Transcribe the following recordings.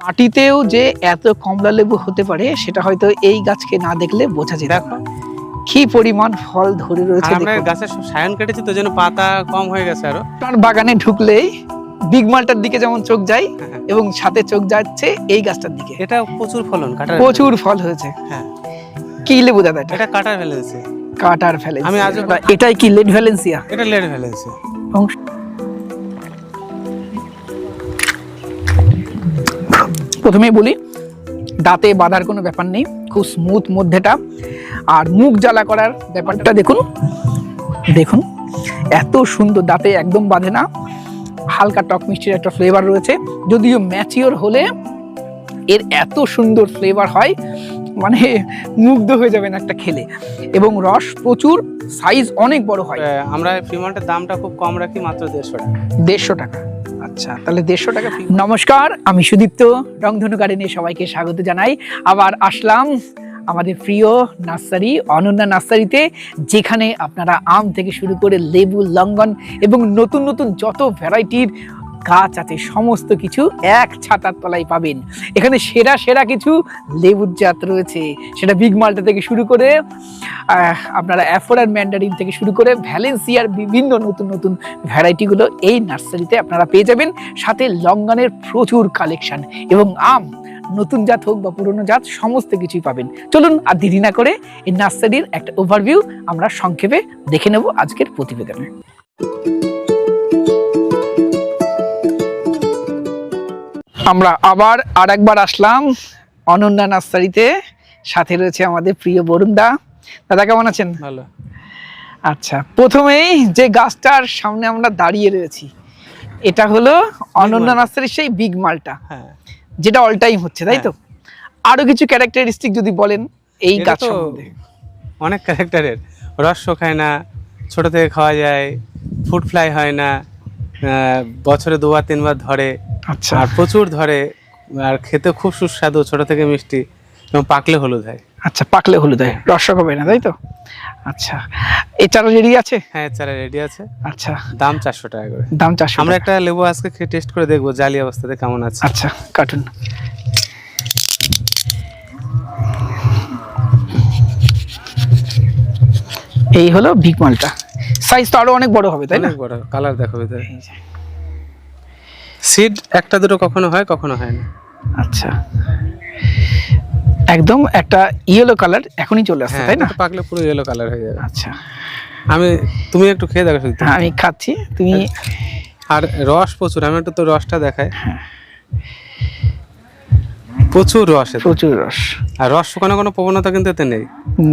মাটিতেও যে এত কমলা লেবু হতে পারে সেটা হয়তো এই গাছকে না দেখলে বোঝা যায় দেখো। কি পরিমাণ ফল ধরে রয়েছে আমরা গাছের সায়ন কেটেছি তো যেন পাতা কম হয়ে গেছে আরও। আপনার বাগানে ঢুকলেই বিগ মালটার দিকে যেমন চোখ যায় হ্যাঁ। এবং সাথে চোখ যাচ্ছে এই গাছটার দিকে। এটা প্রচুর ফলন কাটার প্রচুর ফল হয়েছে। হ্যাঁ। কি লেবু দাদা এটা? কাটার ভ্যালেন্সি কাটার ফেলে আমি আজও- এটাই কি লেড ভ্যালেন্সিয়া? এটা লেড ভ্যালেন্সি প্রথমেই বলি দাঁতে বাঁধার কোনো ব্যাপার নেই খুব স্মুথ মধ্যেটা। আর মুখ জ্বালা করার ব্যাপারটা দেখুন দেখুন এত সুন্দর দাঁতে একদম বাঁধে না। হালকা টক মিষ্টির একটা ফ্লেভার রয়েছে যদিও ম্যাচিওর হলে এর এত সুন্দর ফ্লেভার হয় মানে মুগ্ধ হয়ে যাবেন একটা খেলে। এবং রস প্রচুর সাইজ অনেক বড় হয়। আমরা ফ্রিমন্টের দামটা খুব কম রাখি মাত্র দেড়শো টাকা। দেড়শো টাকা। আচ্ছা তাহলে দেড়শো টাকা নমস্কার, আমি সুদীপ্ত, রংধনু গার্ডেনে সবাইকে স্বাগত জানাই। আবার আসলাম আমাদের প্রিয় নার্সারি, অনন্যা নার্সারিতে, যেখানে আপনারা আম থেকে শুরু করে লেবু, লঙ্গন এবং নতুন নতুন যত ভ্যারাইটির গাছ আছে, সমস্ত কিছু এক ছাতার তলায় পাবেন। এখানে সেরা সেরা কিছু লেবুর জাত রয়েছে। সেটা বিগ মাল্টা থেকে শুরু করে আপনারা অ্যাফোরার ম্যান্ডারিন থেকে শুরু করে ভ্যালেন্সিয়ার বিভিন্ন নতুন নতুন ভ্যারাইটিগুলো এই নার্সারিতে আপনারা পেয়ে যাবেন। সাথে লঙ্গানের প্রচুর কালেকশন এবং আম, নতুন জাত হোক বা পুরনো জাত, সমস্ত কিছুই পাবেন। চলুন আর দেরি না করে এই নার্সারির একটা ওভারভিউ আমরা সংক্ষেপে দেখে নেব আজকের প্রতিবেদনে। আমরা আবার আর একবার আসলাম অনন্যা নার্সারিতে। সাথে রয়েছে আমাদের প্রিয় বরুণ দা দাদা কেমন আছেন? ভালো। আচ্ছা প্রথমেই যে গাছটার সামনে আমরা দাঁড়িয়ে রয়েছি এটা হলো অনন্যা নার্সারির সেই বিগ মালটা হ্যাঁ। যেটা অল টাইম হচ্ছে তাই তো? আরও কিছু ক্যারেক্টারিস্টিক যদি বলেন এই গাছ সম্বন্ধে। অনেক ক্যারেক্টারের রস খায় না ছোট থেকে খাওয়া যায় ফুড ফ্লাই হয় না বছরে দুবার তিনবার ধরে। আচ্ছা। আর প্রচুর ধরে। আর খেতে খুব সুস্বাদু ছোট থেকে মিষ্টি এবং পাকলে হলুদ হয়। আচ্ছা পাকলে হলুদ হয়। রসক হবে না তাই তো? আচ্ছা। এছাড়া রেডি আছে? হ্যাঁ চারা রেডি আছে। আচ্ছা। দাম চারশো টাকা করে। দাম চারশো আমরা একটা লেবু আজকে খেয়ে টেস্ট করে দেখব জালি অবস্থাতে কেমন আছে। আচ্ছা কার্টুন এই হলো বিগ মালটা। সাইজ তো আরও অনেক বড় হবে তাই না? বড় কালার দেখো ভিতরে সিড একটা দুটো কখনো হয় কখনো হয় না। আচ্ছা। একদম একটা ইয়েলো কালার এখনই চলে আসছে হ্যাঁ তাই না? পাকলে পুরো ইয়েলো কালার হয়ে যাবে। আচ্ছা। আমি তুমি একটু খেয়ে দেখো শুধু। হ্যাঁ, আমি খাচ্ছি। তুমি আর রস প্রচুর আমি একটু তো রসটা দেখাই। প্রচুর রস প্রচুর রস। আর রস শুকানো কোনো প্রবণতা কিন্তু এতে নেই।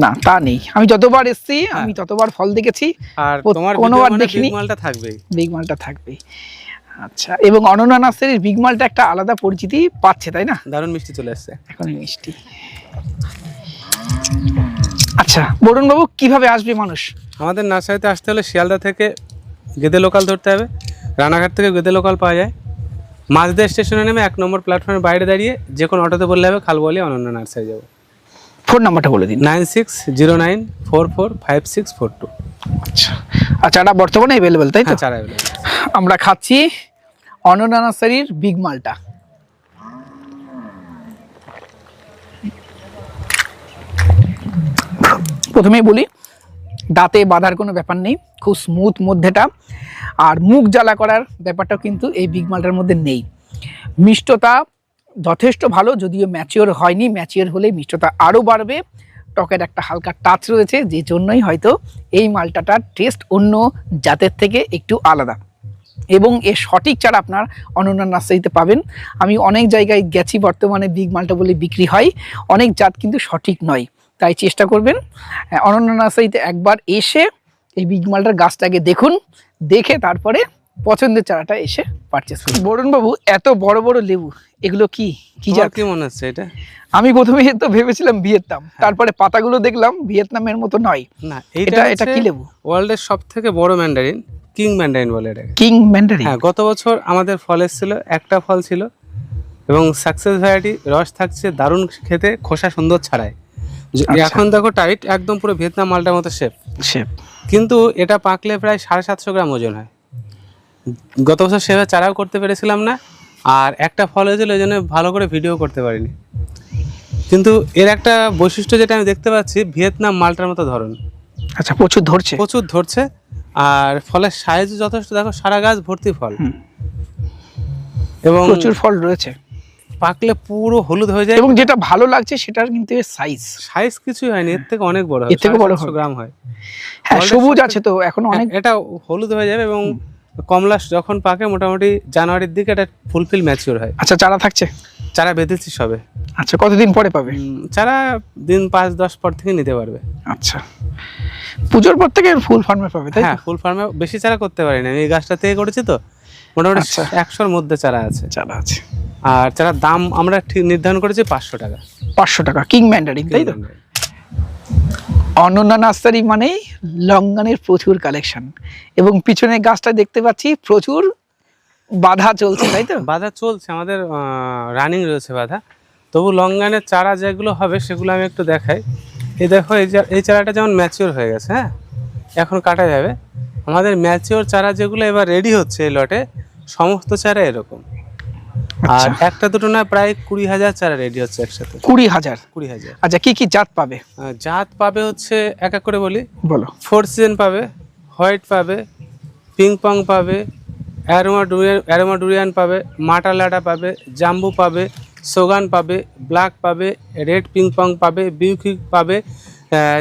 না তা নেই। আমি যতবার এসেছি আমি ততবার ফল দেখেছি আর তোমার কোনোবার মানে দেখিনি। মালটা থাকবেই। বিগ মালটা থাকবেই। আচ্ছা এবং অনন্যা নার্সারির বিগ মালটা একটা আলাদা পরিচিতি পাচ্ছে তাই না? দারুণ মিষ্টি চলে আসছে এখন মিষ্টি। আচ্ছা বরুণ বাবু কীভাবে আসবে মানুষ? আমাদের নার্সারিতে আসতে হলে শিয়ালদা থেকে গেদে লোকাল ধরতে হবে। রানাঘাট থেকে গেদে লোকাল পাওয়া যায়। মাঝদা স্টেশনে নেমে এক নম্বর প্ল্যাটফর্মের বাইরে দাঁড়িয়ে যে কোনো অটোতে বললে হবে খালবলি অনন্য নার্সারি যাব। ফোন নাম্বারটা বলে দিন। Nine six zero nine four four five six four two. আচ্ছা। আচ্ছা এটা বর্তমানে অ্যাভেলেবেল তাই তো? হ্যাঁ চারা available। আমরা খাচ্ছি অনন্যা নার্সারির বিগ মালটা প্রথমেই বলি দাঁতে বাঁধার কোনো ব্যাপার নেই, খুব স্মুথ মধ্যেটা। আর মুখ জ্বালা করার ব্যাপারটাও কিন্তু এই বিগ মালটার মধ্যে নেই। মিষ্টতা যথেষ্ট ভালো, যদিও ম্যাচিওর হয়নি। ম্যাচিওর হলে মিষ্টতা আরও বাড়বে। টকের একটা হালকা টাচ রয়েছে, যে জন্যই হয়তো এই মালটাটার টেস্ট অন্য জাতের থেকে একটু আলাদা। এবং এর সঠিক চারা আপনার অনন্য নার্সারিতে পাবেন। আমি অনেক জায়গায় গেছি, বর্তমানে বিগ মালটা বলে বিক্রি হয়। অনেক জাত কিন্তু সঠিক নয়। তাই চেষ্টা করবেন। অনন্য নার্সারিতে একবার এসে এই বিগ মালটার গাছটাকে দেখুন দেখে তারপরে পছন্দের চারাটা এসে পারচেস করুন। বরুণ বাবু এত বড় বড় লেবু এগুলো কি? কি জাত? কি মনে হচ্ছে এটা? আমি প্রথমে তো ভেবেছিলাম ভিয়েতনাম তারপরে পাতাগুলো দেখলাম ভিয়েতনামের মতো নয়। না এটা এটা কি লেবু? ওয়ার্ল্ডের সব থেকে বড় ম্যান্ডারিন কিং ম্যান্ডারিন বলে এটাকে। কিং ম্যান্ডারিন হ্যাঁ গত বছর আমাদের ফল এসেছিল একটা ফল ছিল এবং সাকসেস ভ্যারাইটি রস থাকছে দারুণ খেতে খোসা সুন্দর ছাড়ায়। এখন দেখো টাইট একদম পুরো ভিয়েতনাম মালটার মতো শেপ শেপ কিন্তু এটা পাকলে প্রায় সাড়ে সাতশো গ্রাম ওজন হয়। গত বছর সেভাবে চারাও করতে পেরেছিলাম না আর একটা ফল হয়েছিল ওই জন্য ভালো করে ভিডিও করতে পারিনি। কিন্তু এর একটা বৈশিষ্ট্য যেটা আমি দেখতে পাচ্ছি ভিয়েতনাম মালটার মতো ধরন। আচ্ছা প্রচুর ধরছে। প্রচুর ধরছে আর ফলের সাইজ যথেষ্ট। দেখো সারা গাছ ভর্তি ফল। এবং প্রচুর ফল রয়েছে। পাকলে পুরো হলুদ হয়ে যায়। এবং যেটা ভালো লাগছে সেটার কিন্তু সাইজ সাইজ কিছুই হয়নি এর থেকে অনেক বড় এর থেকে বড়। গ্রাম হয়। হ্যাঁ সবুজ আছে তো এখন অনেক এটা হলুদ হয়ে যাবে এবং কমলা যখন পাকে মোটামুটি জানুয়ারির দিকে এটা ফুলফিল ম্যাচিওর হয়। আচ্ছা চারা থাকছে? চারা বেঁধেছি সবে। আচ্ছা কতদিন পরে পাবে? চারা দিন পাঁচ দশ পর থেকে নিতে পারবে। আচ্ছা। পুজোর পর থেকে ফুল ফার্মে পাবে তাই তো? হ্যাঁ ফুল ফার্মে বেশি চারা করতে পারি না আমি এই গাছটা থেকে করেছি তো। মোটামুটি আচ্ছা। একশোর মধ্যে চারা আছে। চারা আছে। আর যারা দাম আমরা ঠিক নির্ধারণ করেছি পাঁচশো টাকা। পাঁচশো টাকা কিং ম্যান্ডারিন তাই তো? অনন্যা নার্সারি মানেই লঙ্গানের প্রচুর কালেকশন। এবং পিছনে গাছটা দেখতে পাচ্ছি প্রচুর বাধা চলছে তাই তো? বাধা চলছে আমাদের রানিং রয়েছে বাধা। তবু লঙ্গানের চারা যেগুলো হবে সেগুলো আমি একটু দেখাই। এই দেখো এই এই চারাটা যেমন ম্যাচিওর হয়ে গেছে হ্যাঁ? এখন কাটা যাবে। আমাদের ম্যাচিওর চারা যেগুলো এবার রেডি হচ্ছে এই লটে সমস্ত চারা এরকম। আর আচ্ছা একটা দুটো না প্রায় কুড়ি হাজার চারা রেডি হচ্ছে একসাথে। কুড়ি হাজার? কুড়ি হাজার। আচ্ছা কি কি জাত পাবে? জাত পাবে হচ্ছে এক এক করে বলি। বলো। ফোর সিজন পাবে হোয়াইট পাবে পিং পং পাবে অ্যারোমা ডুরিয়ান অ্যারোমা ডুরিয়ান পাবে মাটা লাটা পাবে জাম্বু পাবে সোগান পাবে ব্ল্যাক পাবে রেড পিং পং পাবে বিউকিক পাবে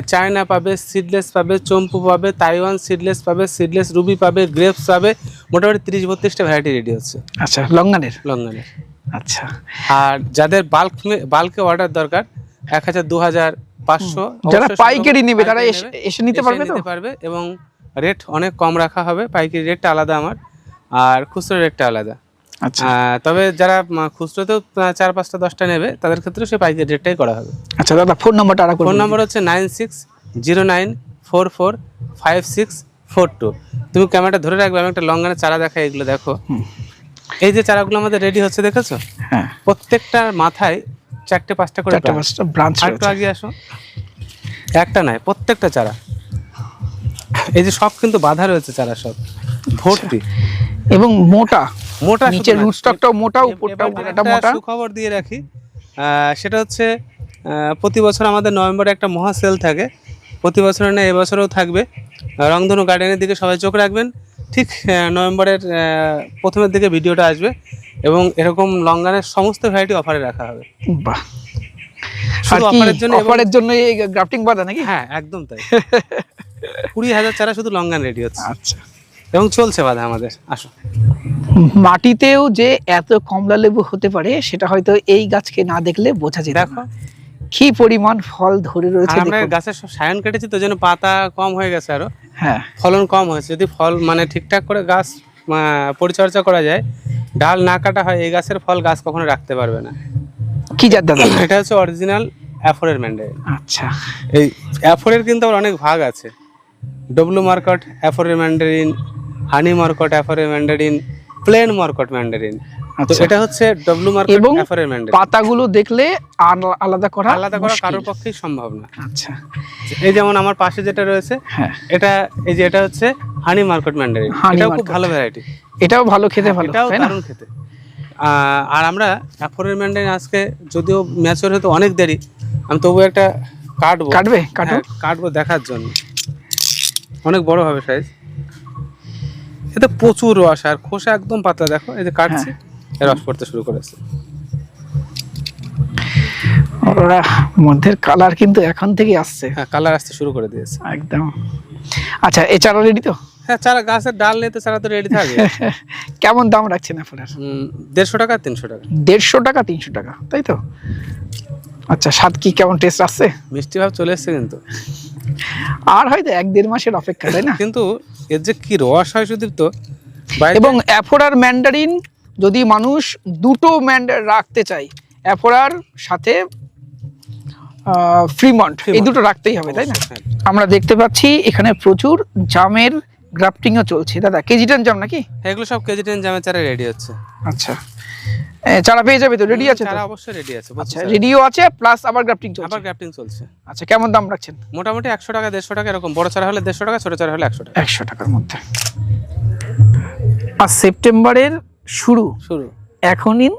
চায়না পাবে সিডলেস পাবে চম্পু পাবে তাইওয়ান সিডলেস পাবে সিডলেস রুবি পাবে গ্রেপস পাবে মোটামুটি তিরিশ বত্রিশটা ভ্যারাইটি রেডি হচ্ছে। আচ্ছা লঙ্গানের লঙ্গানের আচ্ছা। আর যাদের বাল্ক বাল্কে অর্ডার দরকার এক হাজার দু হাজার পাঁচশো যারা পাইকারি নেবে তারা এসে- নিতে পারবে নিতে পারবে এবং রেট অনেক কম রাখা হবে পাইকারি রেটটা আলাদা আমার আর খুচরো রেটটা আলাদা। তবে যারা খুচরোতেও চার পাঁচটা দশটা নেবে তাদের ক্ষেত্রে সে পাইকারি রেটটাই করা হবে। আচ্ছা দাদা ফোন নাম্বারটা আর ফোন নম্বর হচ্ছে nine six zero nine four four five six four two তুমি ক্যামেরাটা ধরে রাখবে আমি একটা লঙ্গানের চারা দেখাই এগুলো দেখো। এই যে চারাগুলো আমাদের রেডি হচ্ছে দেখেছ? হ্যাঁ। প্রত্যেকটার মাথায় চারটে পাঁচটা করে চারটে পাঁচটা ব্রাঞ্চ একটু আগে আসো। একটা নয় প্রত্যেকটা চারা। এই যে সব কিন্তু বাধা রয়েছে চারা সব। ভর্তি। এবং মোটা। মোটা নিচের রুটস্টকটাও মোটা উপরটাও এবার মোটা সুখবর দিয়ে রাখি সেটা হচ্ছে প্রতি বছর আমাদের নভেম্বরে একটা মহা সেল থাকে। প্রতি বছর না এবছরও থাকবে। রংধনু গার্ডেনের দিকে সবাই চোখ রাখবেন। ঠিক নভেম্বরের প্রথমের দিকে ভিডিওটা আসবে এবং এরকম লঙ্গানের সমস্ত ভ্যারাইটি অফারে রাখা হবে। বাহ। আর অফারের জন্য অফারের জন্য এই গ্রাফটিং বাধা নাকি? হ্যাঁ একদম তাই। কুড়ি হাজার চারা শুধু লঙ্গান রেডি হচ্ছে। আচ্ছা। এবং চলছে বাধা আমাদের। আসো। মাটিতেও যে এত কমলা লেবু হতে পারে সেটা হয়তো এই গাছকে না দেখলে বোঝা যায় দেখো। কি পরিমাণ ফল ধরে রয়েছে আমরা গাছের সব সায়ন কেটেছি তো যেন পাতা কম হয়ে গেছে আরও। হ্যাঁ। ফলন কম হয়েছে। যদি ফল মানে ঠিকঠাক করে গাছ পরিচর্যা করা যায় ডাল না কাটা হয় এই গাছের ফল গাছ কখনো রাখতে পারবে না। কি জাত দাদা? এটা হচ্ছে অরিজিনাল অ্যাফোরের ম্যান্ডারিন আচ্ছা। এই অ্যাফোরের কিন্তু আবার অনেক ভাগ আছে। W Murcott অ্যাফোরের mandarin honey Murcott অ্যাফোরের mandarin plain Murcott mandarin. তো আচ্ছা। এটা হচ্ছে ডব্লু মার্কট এবং ম্যান্ডারিন। পাতাগুলো দেখলে আলাদা করা আলাদা করা কারোর পক্ষেই সম্ভব না। আচ্ছা। এই যেমন আমার পাশে যেটা রয়েছে হ্যাঁ। এটা এই যে এটা হচ্ছে হানি মার্কেট ম্যান্ডারিন। এটাও খুব ভালো ভ্যারাইটি এটাও ভালো খেতে ভালো এটাও দারুণ খেতে। আর আমরা অ্যাফোরের ম্যান্ডারিন আজকে যদিও ম্যাচর হতে অনেক দেরি আমি তবু একটা কাটবো। কাটবে? কাটো হ্যাঁ, কাটবো দেখার জন্য। অনেক বড় হবে সাইজ এতে প্রচুর রস আর খোসা একদম পাতলা দেখো এই যে কাটছি হ্যাঁ। এর রস পড়তে শুরু করেছে। ওরা মধ্যের কালার কিন্তু এখন থেকে আসছে। হ্যাঁ কালার আসতে শুরু করে দিয়েছে। একদম। আচ্ছা এ চারা রেডি তো? হ্যাঁ চারা গাছের ডাল নিতে চারা তো রেডি থাকে। কেমন দাম রাখছেন আপনার? দেড়শো টাকা তিনশো টাকা। দেড়শো টাকা তিনশো টাকা তাই তো? আচ্ছা স্বাদ কি কেমন টেস্ট আসছে? মিষ্টি ভাব চলে এসছে কিন্তু। আর হয়তো এক দেড় মাসের অপেক্ষা তাই না? কিন্তু এর যে কি রস হয় সুদীপ্ত এবং অ্যাফোরার ম্যান্ডারিন যদি মানুষ দুটো ম্যান্ডার রাখতে চায় অ্যাফোরার সাথে ফ্রিমন্ট এই দুটো রাখতেই হবে তাই না? হ্যাঁ। আমরা দেখতে পাচ্ছি এখানে প্রচুর জামের গ্রাফটিংও চলছে। দাদা কেজি টান জাম নাকি? এগুলো সব কেজি টেন জামের চারা রেডি হচ্ছে। আচ্ছা। চারা পেয়ে যাবে তো? রেডি আছে চারা অবশ্যই রেডি আছে আচ্ছা রেডিও আছে প্লাস আবার গ্রাফটিং চলছে। আবার গ্রাফটিং চলছে। আচ্ছা কেমন দাম রাখছেন? মোটামুটি একশো টাকা দেড়শো টাকা এরকম। বড় চারা হলে দেড়শো টাকা ছোট চারা হলে একশো টাকা। একশো টাকার মধ্যে। আর সেপ্টেম্বরের শুরু। শুরু। এখনই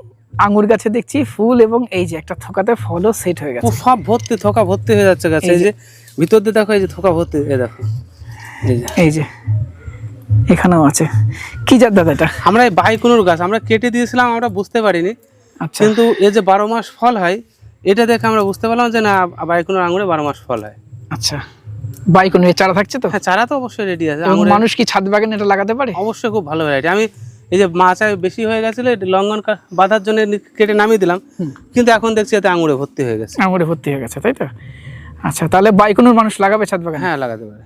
আঙুর গাছে দেখছি ফুল এবং এই যে একটা থোকাতে ফলও সেট হয়ে গেছে। সব ভর্তি থোকা ভর্তি হয়ে যাচ্ছে গাছে। এই যে ভিতর দিয়ে দেখো এই যে থোকা ভর্তি এই দেখো। এই যে এখানেও আছে। কি জাত দাদা এটা? আমরা এই বাইকুনুর গাছ আমরা কেটে দিয়েছিলাম আমরা বুঝতে পারিনি। আচ্ছা। কিন্তু এই যে বারো মাস ফল হয় এটা দেখে আমরা বুঝতে পারলাম যে না বাইকুনুর আঙুরে বারো মাস ফল হয়। আচ্ছা। বাইকনের চারা থাকছে তো? হ্যাঁ চারা তো অবশ্যই রেডি আছে। মানুষ কি ছাদ বাগানে এটা লাগাতে পারে? অবশ্যই খুব ভালো ভ্যারাইটি আমি এই যে মাচায় বেশি হয়ে গেছিল এটা লঙ্ঘন বাঁধার জন্য কেটে নামিয়ে দিলাম। কিন্তু এখন দেখছি এতে আঙুরে ভর্তি হয়ে গেছে। আঙুরে ভর্তি হয়ে গেছে তাই তো? আচ্ছা তাহলে বাইকনুর মানুষ লাগাবে ছাদ বাগানে? হ্যাঁ লাগাতে পারে।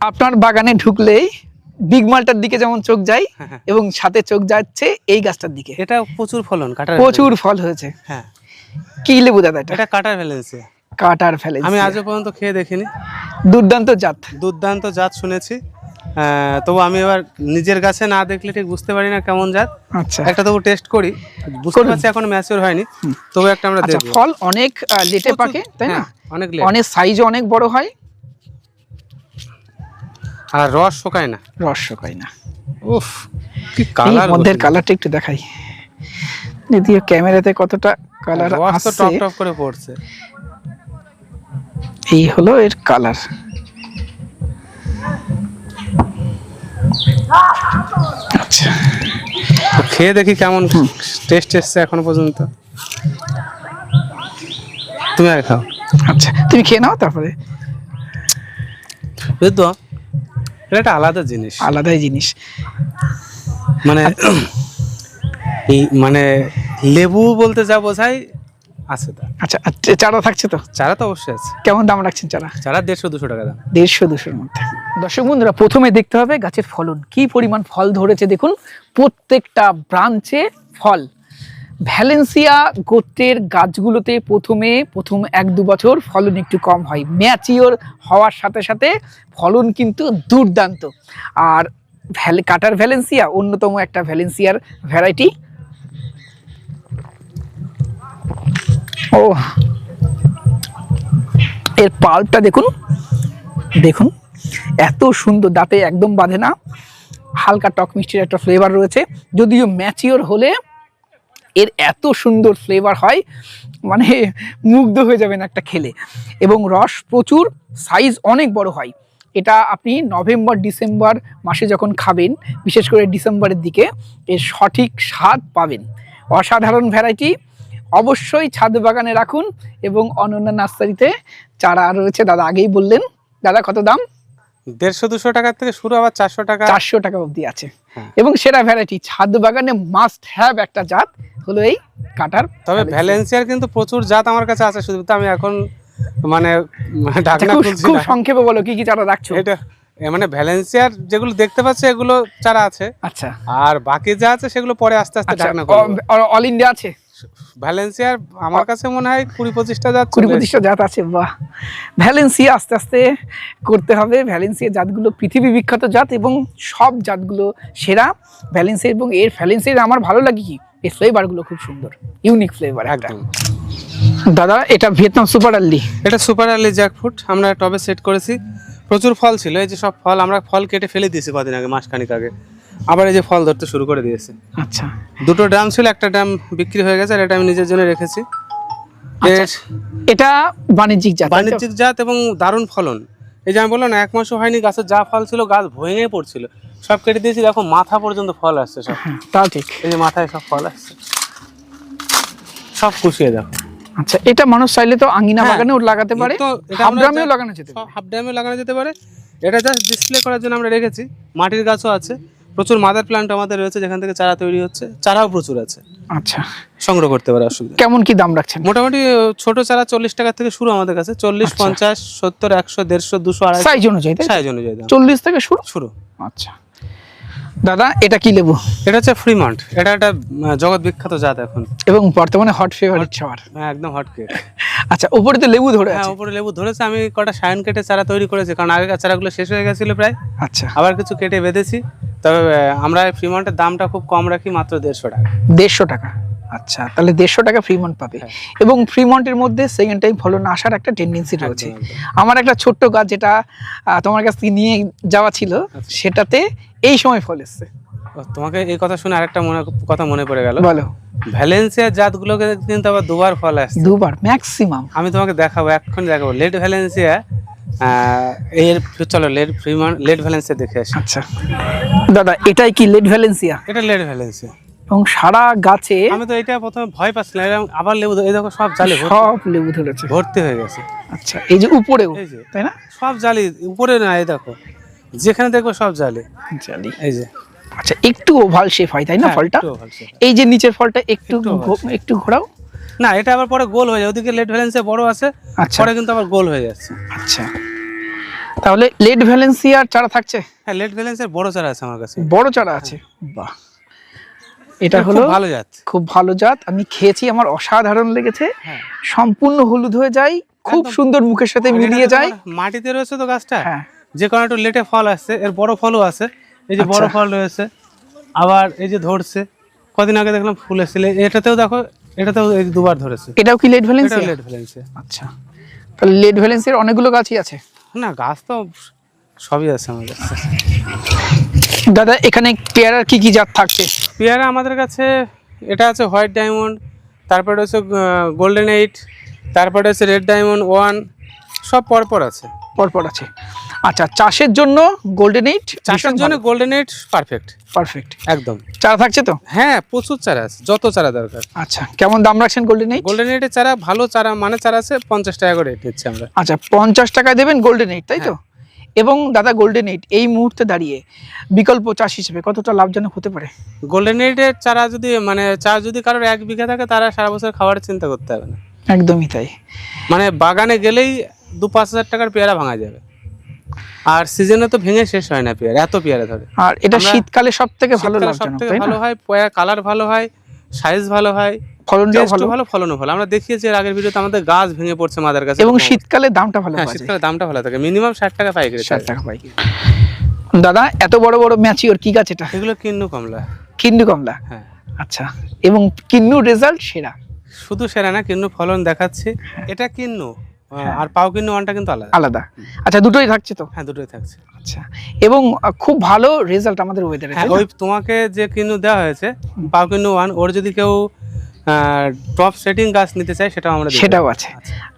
আপনার বাগানে ঢুকলেই বিগ মালটার দিকে যেমন চোখ যায় হ্যাঁ, হ্যাঁ। এবং সাথে চোখ যাচ্ছে এই গাছটার দিকে। এটা প্রচুর ফলন কাটার প্রচুর ফল হয়েছে। হ্যাঁ। কি লেবু দাদা এটা? এটা কাটার ভ্যালেন্সি কাটার ফেলে আমি আজও পর্যন্ত খেয়ে দেখিনি। দুর্দান্ত জাত। দুর্দান্ত জাত শুনেছি। তবু আমি এবার নিজের গাছে না দেখলে ঠিক বুঝতে পারি না কেমন জাত। আচ্ছা। একটা তবু টেস্ট করি। বুঝতে। পারছি এখন ম্যাচিওর হয়নি। তবু একটা আমরা আচ্ছা দেখব। ফল অনেক লেটে পাকে তাই না? হ্যাঁ, অনেক অনেক সাইজও অনেক বড় হয়। আর রস শোকায় না। রস শুকায় না। উফ কি কালার মধ্যের কালারটা একটু দেখাই। যদিও ক্যামেরাতে কতটা কালার রস তো আসছে। টপ টপ করে পড়ছে। এই হলো এর কালার আচ্ছা। খেয়ে দেখি কেমন টেস্ট এসছে এখনও পর্যন্ত। তুমি আর খাও। আচ্ছা তুমি খেয়ে নাও তারপরে। বুঝতো এটা একটা আলাদা জিনিস। আলাদাই জিনিস। মানে মানে লেবু বলতে যা বোঝায় আছে তা। আচ্ছা চারা থাকছে তো? চারা তো অবশ্যই আছে। কেমন দাম রাখছেন চারা? চারা দেড়শো দুশো টাকা দাম। দেড়শো দুশোর মধ্যে। দর্শক বন্ধুরা প্রথমে দেখতে হবে গাছের ফলন। কি পরিমাণ ফল ধরেছে দেখুন। প্রত্যেকটা ব্রাঞ্চে ফল। ভ্যালেন্সিয়া গোত্রের গাছগুলোতে প্রথমে, প্রথম এক দু বছর ফলন একটু কম হয়। ম্যাচিওর হওয়ার সাথে সাথে ফলন কিন্তু দুর্দান্ত। আর ভ্যালে, কাটার ভ্যালেন্সিয়া অন্যতম একটা ভ্যালেন্সিয়ার ভ্যারাইটি। ও, এর পাল্পটা দেখুন। দেখুন, এত সুন্দর, দাঁতে একদম বাঁধে না। হালকা টক মিষ্টির একটা ফ্লেভার রয়েছে। যদিও ম্যাচিওর হলে এর এত সুন্দর ফ্লেভার হয় মানে মুগ্ধ হয়ে যাবেন একটা খেলে। এবং রস প্রচুর সাইজ অনেক বড় হয়। এটা আপনি নভেম্বর ডিসেম্বর মাসে যখন খাবেন বিশেষ করে ডিসেম্বরের দিকে এর সঠিক স্বাদ পাবেন। অসাধারণ ভ্যারাইটি অবশ্যই ছাদ বাগানে রাখুন এবং অনন্য নার্সারিতে চারা রয়েছে। দাদা আগেই বললেন দাদা কত দাম? দেড়শো দুশো টাকার থেকে শুরু আবার চারশো টাকা। চারশো টাকা অবধি আছে। এবং সেরা ভ্যারাইটি ছাদ বাগানে মাস্ট হ্যাভ একটা জাত হলো এই কাটার তবে ভ্যালেন্সিয়ার কিন্তু প্রচুর জাত আমার কাছে আছে শুধু আমি এখন মানে আচ্ছা, ঢাকনা খুব খুলছি খুব সংক্ষেপে বলো কি কি চারা রাখছো? এটা মানে ভ্যালেন্সিয়ার যেগুলো দেখতে পাচ্ছি এগুলো চারা আছে। আচ্ছা। আর বাকি যা আছে সেগুলো পরে আস্তে আস্তে আচ্ছা ঢাকনা করব অল ইন্ডিয়া আছে? ভ্যালেন্সিয়ার আমার কাছে মনে হয় কুড়ি পঁচিশটা জাত কুড়ি পঁচিশটা জাত আছে বাহ। ভ্যালেন্সিয়া আস্তে আস্তে করতে হবে। ভ্যালেন্সিয়া জাতগুলো পৃথিবী বিখ্যাত জাত এবং সব জাতগুলো সেরা। ভ্যালেন্সিয়া এবং এর ভ্যালেন্সিয়ার আমার ভালো লাগে কি? এর ফ্লেভারগুলো খুব সুন্দর। ইউনিক ফ্লেভার একদম। দাদা এটা ভিয়েতনাম সুপার আল্লি। এটা সুপার আর্লি জ্যাকফ্রুট। আমরা টবে সেট করেছি। প্রচুর ফল ছিল। এই যে সব ফল আমরা ফল কেটে ফেলে দিয়েছি কদিন আগে মাসখানিক আগে। আবার এই যে ফল ধরতে শুরু করে দিয়েছে। আচ্ছা। দুটো ড্রাম ছিল একটা ড্রাম বিক্রি হয়ে গেছে আর এটা আমি নিজের জন্য রেখেছি। এটা বাণিজ্যিক জাত বাণিজ্যিক জাত এবং দারুণ ফলন। এই যে আমি বললাম না এক মাসও হয়নি গাছের যা ফল ছিল গাছ ভেঙে পড়ছিল। সব কেটে দিয়েছি দেখো মাথা পর্যন্ত ফল আসছে সব। হ্যাঁ তাও ঠিক। এই যে মাথায় সব ফল আসছে। সব কুশিয়ে দেখো আচ্ছা এটা মানুষ চাইলে তো আঙ্গিনা হ্যাঁ, বাগানেও লাগাতে পারে হাফ ড্রামেও লাগানো যেতে পারে। হাফ ড্যামে লাগানো যেতে পারে। এটা জাস্ট ডিসপ্লে করার জন্য আমরা রেখেছি। মাটির গাছও আছে। প্রচুর মাদার প্ল্যান্ট আমাদের রয়েছে যেখান থেকে চারা তৈরি হচ্ছে চারাও প্রচুর আছে। আচ্ছা। সংগ্রহ করতে পারে অসুবিধা কেমন কি দাম রাখছেন? মোটামুটি ছোট চারা চল্লিশ টাকা থেকে শুরু আমাদের কাছে চল্লিশ আচ্ছা। পঞ্চাশ সত্তর একশো দেড়শো দুশো আড়াই সাইজ অনুযায়ী? সাইজ অনুযায়ী চল্লিশ থেকে শুরু? শুরু। আচ্ছা। দাদা এটা কি লেবু? এটা হচ্ছে ফ্রিমন্ট এটা একটা জগৎ বিখ্যাত জাত এখন। এবং বর্তমানে হট ফেভারিট সবার হ্যাঁ একদম হট কেক আচ্ছা উপরে তো লেবু ধরে হ্যাঁ উপরে লেবু ধরেছে। আমি কটা সায়ন কেটে চারা তৈরি করেছি কারণ আগেকার চারাগুলো শেষ হয়ে গেছিল প্রায়। আচ্ছা। আবার কিছু কেটে বেঁধেছি। তবে আমরা ফ্রিমন্টের দামটা খুব কম রাখি মাত্র দেড়শো টাকা। দেড়শো টাকা। আচ্ছা। তাহলে দেড়শো টাকা ফ্রি ফ্রিমন্ট পাবে। হ্যাঁ। এবং ফ্রিমন্টের মধ্যে সেকেন্ড টাইম ফলন আসার একটা টেন্ডেন্সি রয়েছে। আমার একটা ছোট্ট গাছ যেটা তোমার কাছ থেকে নিয়ে যাওয়া ছিল আচ্ছা। সেটাতে এই সময় ফল এসছে। তোমাকে এই কথা শুনে আরেকটা মনে কথা মনে পড়ে গেল। বলো। ভ্যালেন্সিয়ার জাতগুলোকে কিন্তু আবার দুবার ফল আসছে। দুবার ম্যাক্সিমাম আমি তোমাকে দেখাবো এখন দেখাবো। লেট ভ্যালেন্সিয়া এর চলো লেট ফ্রিমান লেট ভ্যালেন্সিয়া দেখে আসি। আচ্ছা। দাদা এটাই কি লেড ভ্যালেন্সিয়া? এটা লেট ভ্যালেন্সিয়া। এবং সারা গাছে আমি তো এটা প্রথমে ভয় পাচ্ছিলাম আবার লেবু এই দেখো সব জালি সব লেবু ধরেছে। ভর্তি হয়ে গেছে। আচ্ছা এই যে উপরেও তাই না? সব জালি উপরে না এই দেখো। যেখানে দেখব সব জালে। জালি। এই যে। আচ্ছা একটু ওভাল শেপ হয় তাই না হ্যাঁ, ফলটা? এই যে নিচের ফলটা একটু একটু ঘোরাও। না এটা আবার পরে গোল হয়ে যায়। ওদিকে লেট ভ্যালেন্সিয়া বড় আছে আচ্ছা। পরে কিন্তু আবার গোল হয়ে যাচ্ছে। আচ্ছা। তাহলে লেড ভ্যালেন্সিয়ার চারা থাকছে? হ্যাঁ লেট ভ্যালেন্সিয়ার বড় চারা আছে আমার কাছে। বড় চারা আছে? বাহ। এটা হলো ভালো জাত। খুব ভালো জাত। আমি খেয়েছি আমার অসাধারণ লেগেছে। হ্যাঁ। সম্পূর্ণ হলুদ হয়ে যায়। খুব সুন্দর মুখের সাথে আর মিলিয়ে যায়। মাটিতে রয়েছে তো গাছটা? হ্যাঁ। যে কারণে একটু লেটে ফল আসছে এর বড় ফলও আছে। এই যে বড় আচ্ছা। ফল রয়েছে আবার এই যে ধরছে কদিন আগে দেখলাম ফুল এসেছিল। এটাতেও দেখো এটাতেও এই দুবার ধরেছে। এটাও কি লেড এটাও ভ্যালেন্সিয়া লেট ভ্যালেন্সিয়া আচ্ছা। তাহলে লেড ভ্যালেন্সিয়ার অনেকগুলো গাছই আছে। না গাছ তো সবই আছে আমাদের। দাদা এখানে পেয়ারার কি কি জাত থাকছে? পেয়ারা আমাদের কাছে এটা আছে হোয়াইট ডায়মন্ড তারপরে হচ্ছে গোল্ডেন এইট তারপরে হচ্ছে রেড ডায়মন্ড ওয়ান সব পরপর আছে। পরপর আছে। আচ্ছা চাষের জন্য গোল্ডেন এইট চাষের জন্য গোল্ডেন এইট পারফেক্ট পারফেক্ট একদম। চারা থাকছে তো? হ্যাঁ প্রচুর চারা আছে যত চারা দরকার। আচ্ছা কেমন দাম রাখছেন গোল্ডেন এইট গোল্ডেন এইটের চারা ভালো চারা মানে চারা আছে পঞ্চাশ টাকা করে রেট নিচ্ছি আমরা। আচ্ছা পঞ্চাশ টাকায় দেবেন গোল্ডেন এইট তাই তো? এবং দাদা গোল্ডেন এইট এই মুহূর্তে দাঁড়িয়ে বিকল্প চাষ হিসেবে কতটা লাভজনক হতে পারে? গোল্ডেন এইটের চারা যদি মানে চারা যদি কারোর এক বিঘা থাকে তারা সারা বছর খাওয়ার চিন্তা করতে হবে না। একদমই তাই। মানে বাগানে গেলেই দু পাঁচ হাজার টাকার পেয়ারা ভাঙা যাবে। আর সিজনে তো ভেঙে শেষ হয় না পেয়ারা এত পেয়ারা ধরে। আর এটা শীতকালে সব থেকে ভালো লাভজনক তাই ভালো হয় পেয়ারা কালার ভালো হয় সাইজ ভালো হয় ফলনটাও ভালো। ভালো ফলনও ভালো। আমরা দেখিয়েছি এর আগের ভিডিওতে আমাদের গাছ ভেঙে পড়ছে মাদার কাছে। এবং শীতকালে দামটা ভালো হ্যাঁ শীতকালে দামটা ভালো থাকে। মিনিমাম ষাট টাকা পাইকারি ষাট। টাকা দাদা এত বড় বড় ম্যাচিওর কি গাছ এটা? এগুলো কিন্নু কমলা। কিন্নু কমলা? হ্যাঁ। আচ্ছা এবং কিন্নু রেজাল্ট সেরা? শুধু সেরা না কিন্নু ফলন দেখাচ্ছে। এটা কিন্নু আর পাও কিন্নু ওয়ানটা কিন্তু আলাদা। আলাদা। আচ্ছা দুটোই থাকছে তো? হ্যাঁ দুটোই থাকছে। আচ্ছা। এবং খুব ভালো রেজাল্ট আমাদের ওয়েদারে হ্যাঁ ওই তোমাকে যে কিন্নু দেওয়া হয়েছে পাও কিন্নু ওয়ান ওর যদি কেউ টপ সেটিং গাছ নিতে চায় সেটাও আমরা সেটাও আছে।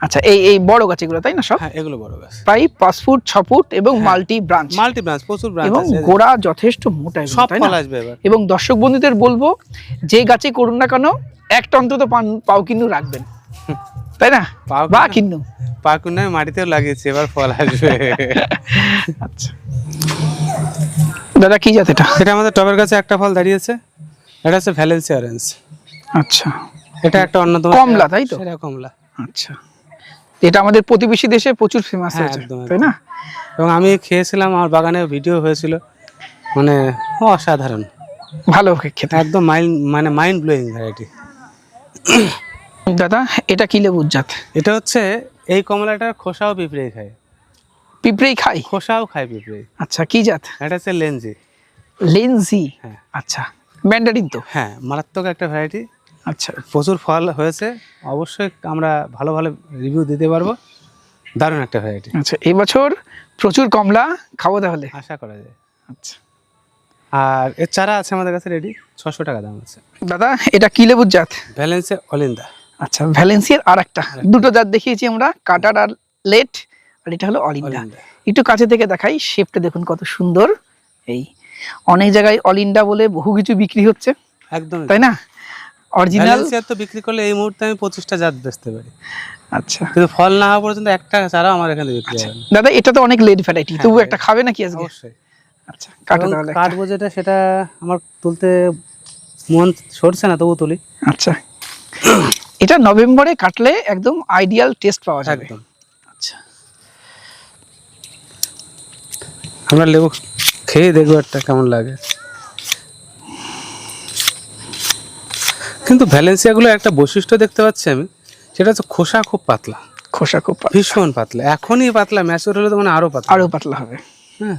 আচ্ছা। এই এই বড় গাছ এগুলো তাই না সব? হ্যাঁ এগুলো বড় গাছ। প্রায় পাঁচ ফুট ছ ফুট এবং মাল্টি ব্রাঞ্চ মাল্টি ব্রাঞ্চ প্রচুর ব্রাঞ্চ এবং গোড়া যথেষ্ট মোটা এগুলো, সব তাই ফল না আসবে এবার। এবং দর্শক বন্ধুদের বলব যে গাছে করুন না কেন একটা অন্তত পান- পাও কিন্নু রাখবেন। তাই না? বা কিন্নু। পাও কিন্নু মাটিতেও লাগিয়েছি এবার ফল আসবে। আচ্ছা। দাদা কি জাত এটা? এটা আমাদের টবের কাছে একটা ফল দাঁড়িয়েছে এটা হচ্ছে ভ্যালেন্সি অরেঞ্জ। আচ্ছা। এটা একটা অন্যতম কমলা, তাই তো? সেরা কমলা। আচ্ছা। এটা আমাদের প্রতিবেশী দেশে প্রচুর ফেমাস হ্যাঁ, হয়েছে একদম, তাই না? এবং আমি খেয়েছিলাম আমার বাগানে ভিডিও হয়েছিল। মানে অসাধারণ। ভালো খেতে। একদম মাইন্ড মানে মাইন্ড ব্লোয়িং ভ্যারাইটি দাদা এটা কি লেবুর জাত? এটা হচ্ছে এই কমলাটার খোসাও পিঁপড়ে খায়। পিঁপড়েই খাই খোসাও খায় পিঁপড়ে আচ্ছা কি জাত? এটা হচ্ছে লেঞ্জি লেন্সি হ্যাঁ। আচ্ছা ম্যান্ডারিন তো? হ্যাঁ মারাত্মক একটা ভ্যারাইটি আচ্ছা। প্রচুর ফল হয়েছে। অবশ্যই আমরা ভালো ভালো রিভিউ দিতে পারব। দারুণ একটা ভ্যারাইটি আচ্ছা এবছর প্রচুর কমলা খাব তাহলে? আশা করা যায়। আচ্ছা। আর এর চারা আছে আমাদের কাছে রেডি ছশো টাকা দাম আছে। দাদা এটা কি লেবুর জাত? ভ্যালেন্সে অলিন্দা। আচ্ছা ভ্যালেন্সিয়ার আর একটা দুটো জাত দেখিয়েছি আমরা কাটার আর লেট আর এটা হলো অলিন্ডা একটু কাছে থেকে দেখাই শেপটা দেখুন কত সুন্দর। এই অনেক জায়গায় অলিন্ডা বলে বহু কিছু বিক্রি হচ্ছে। একদম। তাই না? অরিজিনাল তো বিক্রি করলে এই মুহূর্তে আমি পঁচিশটা জাত বেচতে পারি। আচ্ছা। কিন্তু ফল না হওয়া পর্যন্ত একটা চারাও আমার এখানে বিক্রি হবে না দাদা এটা তো অনেক লেট ভ্যারাইটি তবু একটা খাবে নাকি আজকে? অবশ্যই। আচ্ছা কাটা তাহলে। কাটবো যেটা সেটা আমার তুলতে মন সরছে না তবু তুলি। আচ্ছা। এটা নভেম্বরে কাটলে একদম আইডিয়াল টেস্ট পাওয়া যাবে। একদম। আচ্ছা আমরা লেবু খেয়ে দেখব একটা কেমন লাগে। কিন্তু ভ্যালেন্সিয়াগুলো একটা বৈশিষ্ট্য দেখতে পাচ্ছি আমি সেটা হচ্ছে খোসা খুব পাতলা। খোসা খুব ভীষণ পাতলা। এখনই পাতলা ম্যাচুর হলে তো মানে আরও পাতলা। আরও পাতলা হবে। হ্যাঁ।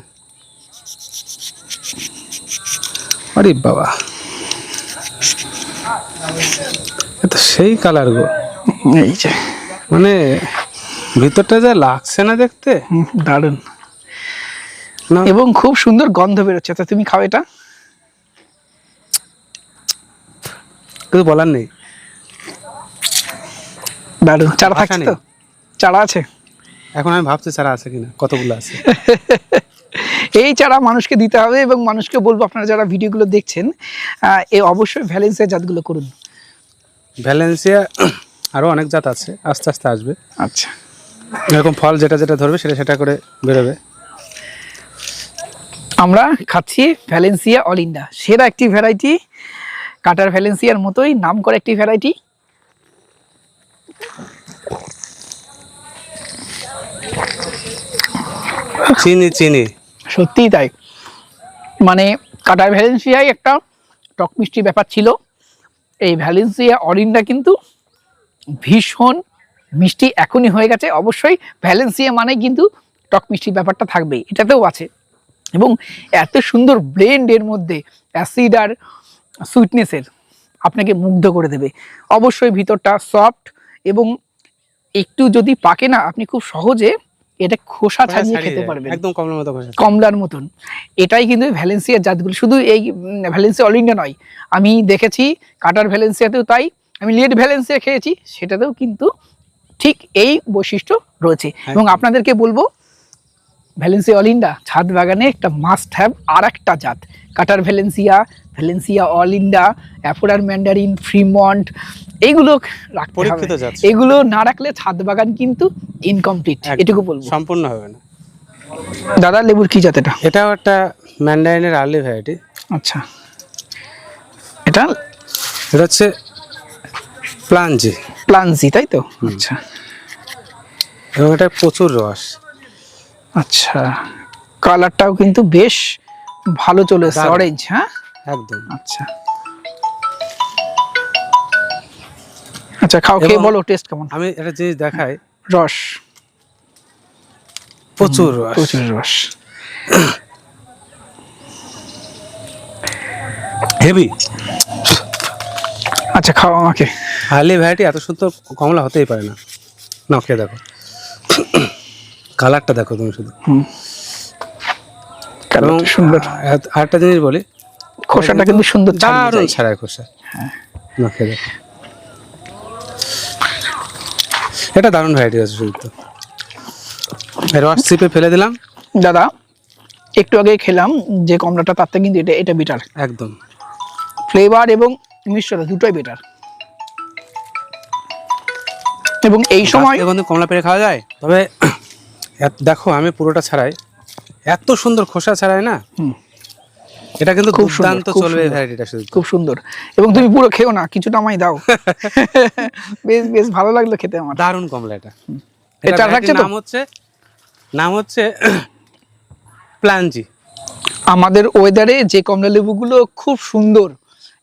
আরে বাবা। সেই কালার গো। এই যে। মানে ভিতরটা যা লাগছে না দেখতে? দারুণ। এবং খুব সুন্দর গন্ধ বেরোচ্ছে তা তুমি খাও এটা। কিছু বলার নেই। দারুণ। চারা থাকছে তো? চারা আছে? এখন আমি ভাবছি ছাড়া আছে কিনা কতগুলো আছে? এই চারা মানুষকে দিতে হবে এবং মানুষকে বলব আপনারা যারা ভিডিওগুলো দেখছেন আহ, এ অবশ্যই ভ্যালেন্সিয়া জাতগুলো করুন। ভ্যালেন্সিয়া আরও অনেক জাত আছে আস্তে আস্তে আসবে। আচ্ছা। এরকম ফল যেটা যেটা ধরবে সেটা সেটা করে বেরোবে। আমরা খাচ্ছি ভ্যালেন্সিয়া অলিন্ডা সেরা একটি ভ্যারাইটি কাটার ভ্যালেন্সিয়ার মতোই নাম করে একটি ভ্যারাইটি। চিনি চিনি। সত্যিই তাই। মানে কাটার ভ্যালেন্সিয়ায় একটা টক মিষ্টি ব্যাপার ছিল। এই ভ্যালেন্সিয়া অরিনটা কিন্তু ভীষণ মিষ্টি এখনই হয়ে গেছে। অবশ্যই ভ্যালেন্সিয়া মানে কিন্তু টক মিষ্টি ব্যাপারটা থাকবেই, এটাতেও আছে। এবং এত সুন্দর ব্লেন্ড এর মধ্যে অ্যাসিড আর সুইটনেসের আপনাকে মুগ্ধ করে দেবে। অবশ্যই ভিতরটা সফট এবং একটু যদি পাকে না, আপনি খুব সহজে এটা খোসা ছাড়িয়ে খেতে পারবেন। একদম কমলার মতো খোসা। কমলার মতন। এটাই কিন্তু ভ্যালেন্সিয়ার জাতগুলো। শুধু এই ভ্যালেন্সিয়া অল ইন্ডিয়া নয় আমি দেখেছি কাটার ভ্যালেন্সিয়াতেও তাই আমি লিড ভ্যালেন্সিয়া খেয়েছি সেটাতেও কিন্তু ঠিক এই বৈশিষ্ট্য রয়েছে। এবং আপনাদেরকে বলব ভ্যালেন্সিয়া অল ইন্ডা ছাদ বাগানে একটা মাস্ট হ্যাভ আর একটা জাত। Cutter Valencia Valencia Olinda Afourer mandarin Fremont এইগুলো পরীক্ষিত জাত। এগুলো না রাখলে ছাদ বাগান কিন্তু ইনকমপ্লিট এটুকু বলব। সম্পূর্ণ হবে না। দাদা লেবুর কি জাত এটা এটাও একটা ম্যান্ডারিনের আর্লি ভ্যারাইটি আচ্ছা। এটা? এটা হচ্ছে প্লানজি প্লানজি তাই তো? আচ্ছা। এবং এটা প্রচুর রস। আচ্ছা। কালারটাও কিন্তু বেশ ভালো চলে এসছে। অরেঞ্জ হ্যাঁ? একদম। আচ্ছা। আচ্ছা খাও খেয়ে বলো টেস্ট কেমন? আমি একটা জিনিস দেখাই। রস। প্রচুর রস। প্রচুর রস। হেভি। আচ্ছা খাও আমাকে। আর্লি ভ্যারাইটি এত সুন্দর কমলা হতেই পারে না। না খেয়ে দেখো। কালারটা দেখো তুমি শুধু। হুম। সুন্দর। আর- আরেকটা জিনিস বলি। খোসাটা কিন্তু সুন্দর দারুণ ছাড়ায় খোসা। না খেয়ে দেখো। এটা দারুণ ভ্যারাইটি আছে শুধু তো। এই রস চিপে ফেলে দিলাম। দাদা একটু আগে খেলাম যে কমলাটা তার থেকে কিন্তু এটা এটা বেটার একদম। ফ্লেভার এবং মিশ্রতা দুটোই বেটার এবং এই সময় কিন্তু কমলা পেরে খাওয়া যায়? তবে দেখো আমি পুরোটা ছাড়াই। এত সুন্দর খোসা ছাড়াই না? হুম। এটা কিন্তু খুব সুন্দর, দুর্দান্ত চলবে ভ্যারাইটিটা শুধু। খুব সুন্দর। এবং তুমি পুরো খেও না কিছুটা আমায় দাও। বেশ বেশ ভালো লাগল খেতে আমার। দারুণ কমলা এটা। এটা রাখছে নাম হচ্ছে নাম হচ্ছে প্লানজি। আমাদের ওয়েদারে যে কমলা লেবুগুলো খুব সুন্দর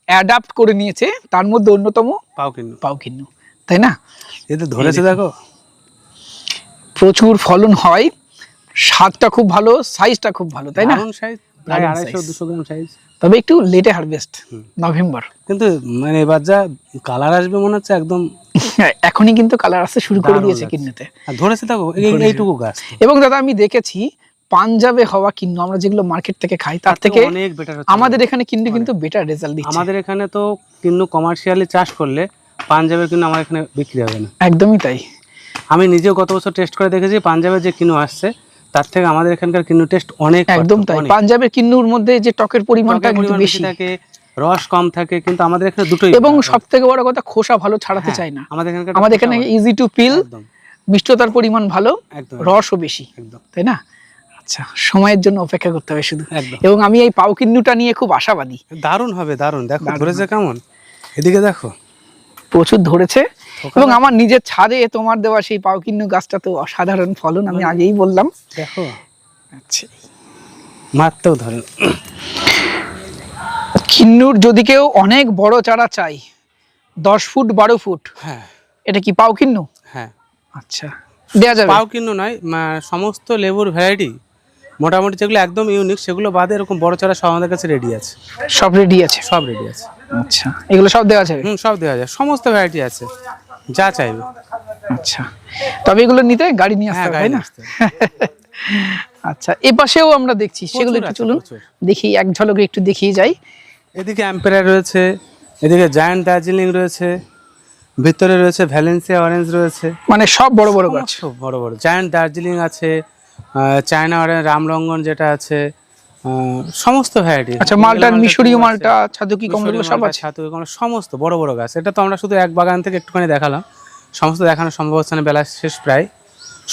অ্যাডাপ্ট করে নিয়েছে তার মধ্যে অন্যতম পাও কিন্তু পাও কিন্নু তাই না? এতে ধরেছে দেখো। প্রচুর ফলন হয় স্বাদটা খুব ভালো সাইজটা খুব ভালো তাই না? সাইজ প্রায় আড়াইশো দুশো গ্রাম সাইজ তবে একটু লেটে হারভেস্ট নভেম্বর কিন্তু মানে এবার যা কালার আসবে মনে হচ্ছে একদম এখনই কিন্তু কালার আসতে শুরু করে দিয়েছে। কিন্নুতে ধরেছে দেখো এইটুকু গাছ। এবং দাদা আমি দেখেছি পাঞ্জাবে হওয়া কিন্নু আমরা যেগুলো মার্কেট থেকে খাই তার থেকে অনেক বেটার আমাদের এখানে কিন্নু কিন্তু বেটার রেজাল্ট দিচ্ছে। আমাদের এখানে তো কিন্তু কমার্শিয়ালি চাষ করলে পাঞ্জাবের কিন্তু আমার এখানে বিক্রি হবে না। একদমই তাই। আমি নিজেও গত বছর টেস্ট করে দেখেছি পাঞ্জাবের যে কিনু আসছে তার থেকে আমাদের এখানকার কিনু টেস্ট অনেক একদম তাই। পাঞ্জাবের কিন্নুর মধ্যে যে টকের পরিমাণটা কিন্তু বেশি থাকে রস কম থাকে কিন্তু আমাদের এখানে দুটোই এবং ভালো। সব থেকে বড় কথা খোসা ভালো ছাড়াতে হ্যাঁ, চায় না। আমাদের এখানকার আমাদের এখানে ইজি টু পিল মিষ্টতার পরিমাণ ভালো রসও বেশি একদম। তাই না? আচ্ছা সময়ের জন্য অপেক্ষা করতে হবে শুধু। এবং আমি এই পাও কিন্নুটা নিয়ে খুব আশাবাদী। দারুণ হবে দারুণ। দেখো ধরেছে কেমন? এদিকে দেখো। প্রচুর ধরেছে। এবং আমার নিজের ছাদে তোমার দেওয়া সেই পাও কিন্নু গাছটা তো অসাধারণ ফলন আমি আগেই বললাম। দেখো। আচ্ছা। মারতেও ধরে কিন্নুর যদি কেউ অনেক বড় চারা চাই দশ ফুট বারো ফুট হ্যাঁ। এটা কি পাও কিন্নু? হ্যাঁ। আচ্ছা দেয়া যাবে। পাও নয় সমস্ত লেবুর ভ্যারাইটি মোটামুটি যেগুলো একদম ইউনিক সেগুলো বাদে এরকম বড় চারা সব আমাদের কাছে রেডি আছে। সব রেডি আছে। সব রেডি আছে। আচ্ছা এগুলো সব দেওয়া যাবে? হুম সব দেওয়া যায়। সমস্ত ভ্যারাইটি আছে। যা চাইবে। আচ্ছা। তবে এগুলো নিতে গাড়ি নিয়ে আসতে হ্যাঁ হবে তাই না? আচ্ছা এ পাশেও আমরা দেখছি সেগুলো একটু চলুন। দেখি এক ঝলকে একটু দেখিয়ে যাই। এদিকে অ্যাম্পেয়ার রয়েছে এদিকে জায়ান্ট দার্জিলিং রয়েছে ভিতরে রয়েছে ভ্যালেন্সিয়া অরেঞ্জ রয়েছে। মানে সব বড় বড় গাছ। বড় বড়। জায়ান্ট দার্জিলিং আছে চায়না অরেঞ্জ রামরঙ্গন যেটা আছে সমস্ত ভ্যারাইটি আচ্ছা মালটা মিশরীয় মালটা ছাদুকি কমল সব আছে? সমস্ত বড় বড় গাছ। এটা তো আমরা শুধু এক বাগান থেকে একটুখানি দেখালাম। সমস্ত দেখানো সম্ভব হচ্ছে না বেলা শেষ প্রায়।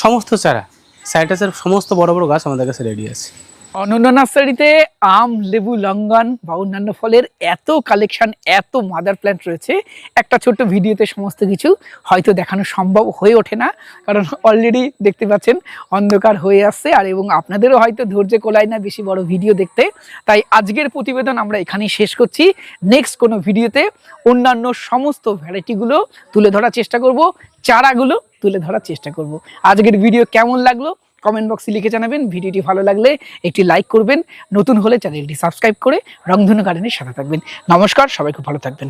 সমস্ত চারা সাইটাসের সমস্ত বড় বড় গাছ আমাদের কাছে রেডি আছে। অনন্য নার্সারিতে আম, লেবু, লঙ্গন বা অন্যান্য ফলের এত কালেকশন এত মাদার প্ল্যান্ট রয়েছে। একটা ছোট্ট ভিডিওতে সমস্ত কিছু হয়তো দেখানো সম্ভব হয়ে ওঠে না, কারণ অলরেডি দেখতে পাচ্ছেন অন্ধকার হয়ে আসছে আর এবং আপনাদেরও হয়তো ধৈর্য কোলায় না বেশি বড় ভিডিও দেখতে। তাই আজকের প্রতিবেদন আমরা এখানেই শেষ করছি। নেক্সট কোনো ভিডিওতে অন্যান্য সমস্ত ভ্যারাইটিগুলো তুলে ধরার চেষ্টা করব, চারাগুলো তুলে ধরার চেষ্টা করব। আজকের ভিডিও কেমন লাগল? কমেন্ট বক্সে লিখে জানাবেন। ভিডিওটি ভালো লাগলে একটি লাইক করবেন। নতুন হলে চ্যানেলটি সাবস্ক্রাইব করে রংধনু গার্ডেনের সাথে থাকবেন। নমস্কার, সবাই খুব ভালো থাকবেন।